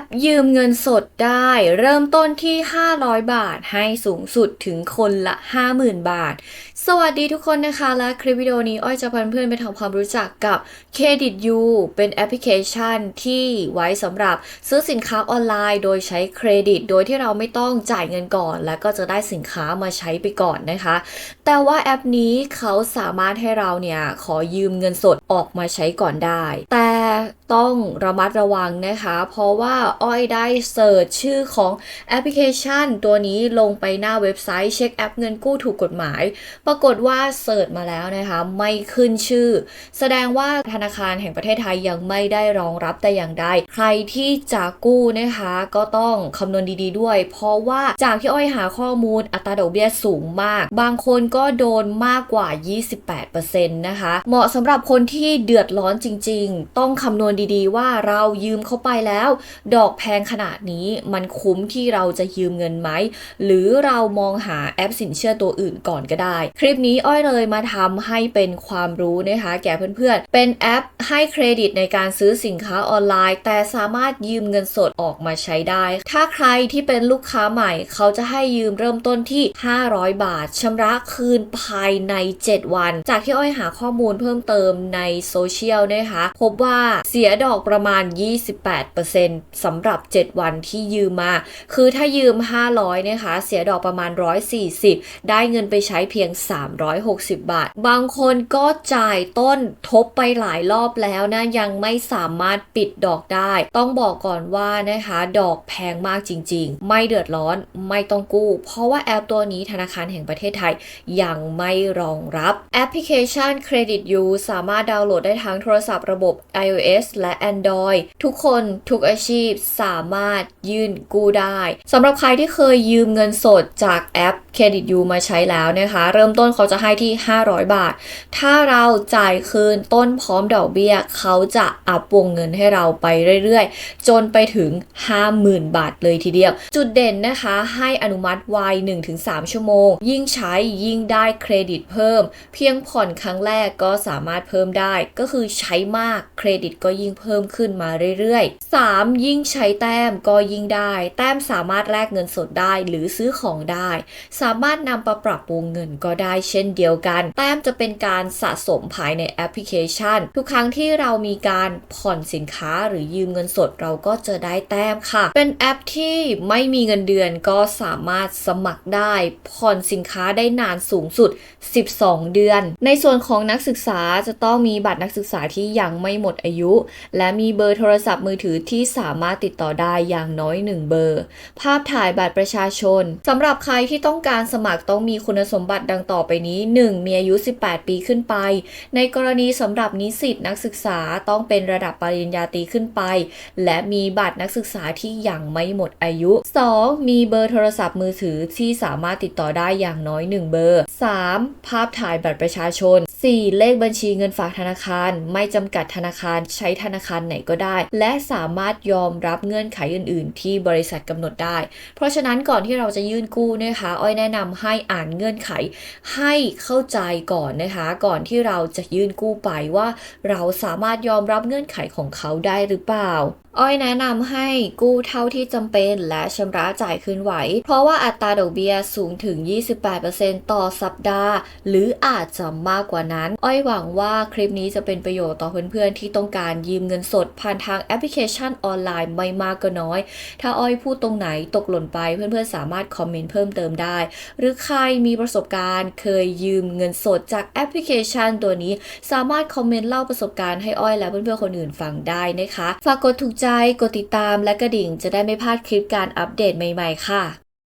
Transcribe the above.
ปยืมเงินสดได้ เริ่มต้นที่ 500 บาทให้สูงสุดถึงคนละ 50,000 บาท สวัสดีทุกคนนะคะ และคลิปวิดีโอนี้อ้อยจะพาเพื่อนไปทำความรู้จักกับ Credit U เป็นแอปพลิเคชันที่ไว้สำหรับซื้อสินค้าออนไลน์โดยใช้เครดิต โดยที่เราไม่ต้องจ่ายเงินก่อน แล้วก็จะได้สินค้ามาใช้ไปก่อนนะคะ แต่ว่าแอปนี้เขาสามารถให้เราเนี่ยขอยืมเงินสดออกมาใช้ก่อนได้ แต่ต้องระมัดระวังนะคะ เพราะว่าอ้อยได้เสิร์ชชื่อของแอปพลิเคชัน ตัวนี้ลงไปหน้าเว็บไซต์เช็คแอปเงินกู้ถูกกฎหมาย ปรากฏว่าเสิร์ชมาแล้วนะคะ ไม่ขึ้นชื่อ แสดงว่าธนาคารแห่งประเทศไทยยังไม่ได้รองรับแต่อย่างใดใครที่จะกู้นะคะก็ต้องคำนวณดี ๆ ด้วย เพราะว่าจากที่อ้อยหาข้อมูลอัตราดอกเบี้ยสูงมาก บางคนก็โดนมากกว่า 28%นะคะ เหมาะสำหรับคนที่เดือดร้อนจริง ๆ ต้องคำนวณดีๆ ว่าเรายืมเข้าไปแล้วดอกแพงขนาดนี้มันคุ้มที่เราจะยืมเงินไหม หรือเรามองหาแอปสินเชื่อตัวอื่นก่อนก็ได้ คลิปนี้อ้อยเลยมาทำให้เป็นความรู้นะคะ แก่เพื่อนๆ เป็นแอปให้เครดิตในการซื้อสินค้าออนไลน์ แต่สามารถยืมเงินสดออกมาใช้ได้ ถ้าใครที่เป็นลูกค้าใหม่ เขาจะให้ยืมเริ่มต้นที่ 500 บาทชำระคืนภายใน 7 วัน จากที่อ้อยหาข้อมูลเพิ่มเติมในโซเชียลนะคะพบว่าเสียดอกประมาณ 28%สำหรับ 7 วันที่ยืมมา คือถ้ายืม 500นะคะเสียดอกประมาณ 140 ได้เงินไปใช้เพียง 360 บาท บางคนก็จ่ายต้นทบไปหลายรอบแล้วนะยังไม่สามารถปิดดอกได้ ต้องบอกก่อนว่านะคะ ดอกแพงมากจริง ๆ ไม่เดือดร้อนไม่ต้องกู้ เพราะว่าแอปตัวนี้ธนาคารแห่งประเทศไทยยังไม่รองรับแอปพลิเคชัน Credit U สามารถดาวน์โหลดได้ทั้งโทรศัพท์ระบบ iOS และ Android ทุกคนทุกอาชีพสามารถยื่นกู้ได้สำหรับใครที่เคยยืมเงินสดจากแอป Credit U มาใช้แล้วนะคะ เริ่มต้นเขาจะให้ที่ 500 บาท ถ้าเราจ่ายคืนต้นพร้อมดอกเบี้ย เขาจะอัพวงเงินให้เราไปเรื่อยๆ จนไปถึง 50,000 บาทเลยทีเดียว จุดเด่นนะคะให้อนุมัติไว 1-3 ชั่วโมง ยิ่งใช้ยิ่งได้เครดิตเพิ่ม เพียงผ่อนครั้งแรกก็สามารถเพิ่มได้ ก็คือใช้มากเครดิตก็ยิ่งเพิ่มขึ้นมาเรื่อยๆ 3. ยิ่งใช้แต้มก็ยิ่งได้ แต้มสามารถแลกเงินสดได้หรือซื้อของได้ สามารถนำไปปรับปรุงเงินก็ได้เช่นเดียวกัน แต้มจะเป็นการสะสมภายในแอปพลิเคชัน ทุกครั้งที่เรามีการผ่อนสินค้าหรือยืมเงินสดเราก็จะได้แต้มค่ะ เป็นแอปที่ไม่มีเงินเดือนก็สามารถสมัครได้ ผ่อนสินค้าได้นานสูงสุด 12 เดือน ในส่วนของนักศึกษาจะต้องมีบัตรนักศึกษาที่ยังไม่หมดอายุ และมีเบอร์โทรศัพท์มือถือที่สามารถติดต่อได้อย่างน้อย 1 เบอร์ ภาพถ่ายบัตรประชาชนสำหรับใครที่ต้องการสมัครต้องมีคุณสมบัติดังต่อไปนี้ 1. มีอายุ 18 ปีขึ้นไป ในกรณีสำหรับนิสิตนักศึกษาต้องเป็นระดับปริญญาตรีขึ้นไป และมีบัตรนักศึกษาที่ยังไม่หมดอายุ 2. มีเบอร์โทรศัพท์มือถือที่สามารถติดต่อได้อย่างน้อย 1 เบอร์ 3. ภาพถ่ายบัตรประชาชน 4. เลขบัญชีเงินฝากธนาคาร ไม่จำกัดธนาคารใช้ธนาคารไหนก็ได้ และสามารถยอมรับเงื่อนไขอื่น ๆ ที่บริษัทกำหนดได้ เพราะฉะนั้นก่อนที่เราจะยื่นกู้นะคะอ้อยแนะนำให้อ่านเงื่อนไขให้เข้าใจก่อนนะคะ ก่อนที่เราจะยื่นกู้ไปว่า เราสามารถยอมรับเงื่อนไขของเขาได้หรือเปล่าอ้อยแนะนำให้กู้เท่าที่จำเป็นและชำระจ่ายคืนไหว เพราะว่าอัตราดอกเบี้ยสูงถึง 28%ต่อสัปดาห์ หรืออาจจะมากกว่านั้น อ้อยหวังว่าคลิปนี้จะเป็นประโยชน์ต่อเพื่อนๆ ที่ต้องการยืมเงินสดผ่านทางแอปพลิเคชันออนไลน์ไม่มากก็น้อย ถ้าอ้อยพูดตรงไหนตกหล่นไปเพื่อนๆ สามารถคอมเมนต์เพิ่มเติมได้ หรือใครมีประสบการณ์เคยยืมเงินสดจากแอปพลิเคชันตัวนี้ สามารถคอมเมนต์เล่าประสบการณ์ให้อ้อยและเพื่อนๆ คนอื่นฟังได้นะคะ ฝากกดถูกใจกดติดตามและกระดิ่งจะได้ไม่พลาดคลิปการอัปเดตใหม่ ๆ ค่ะ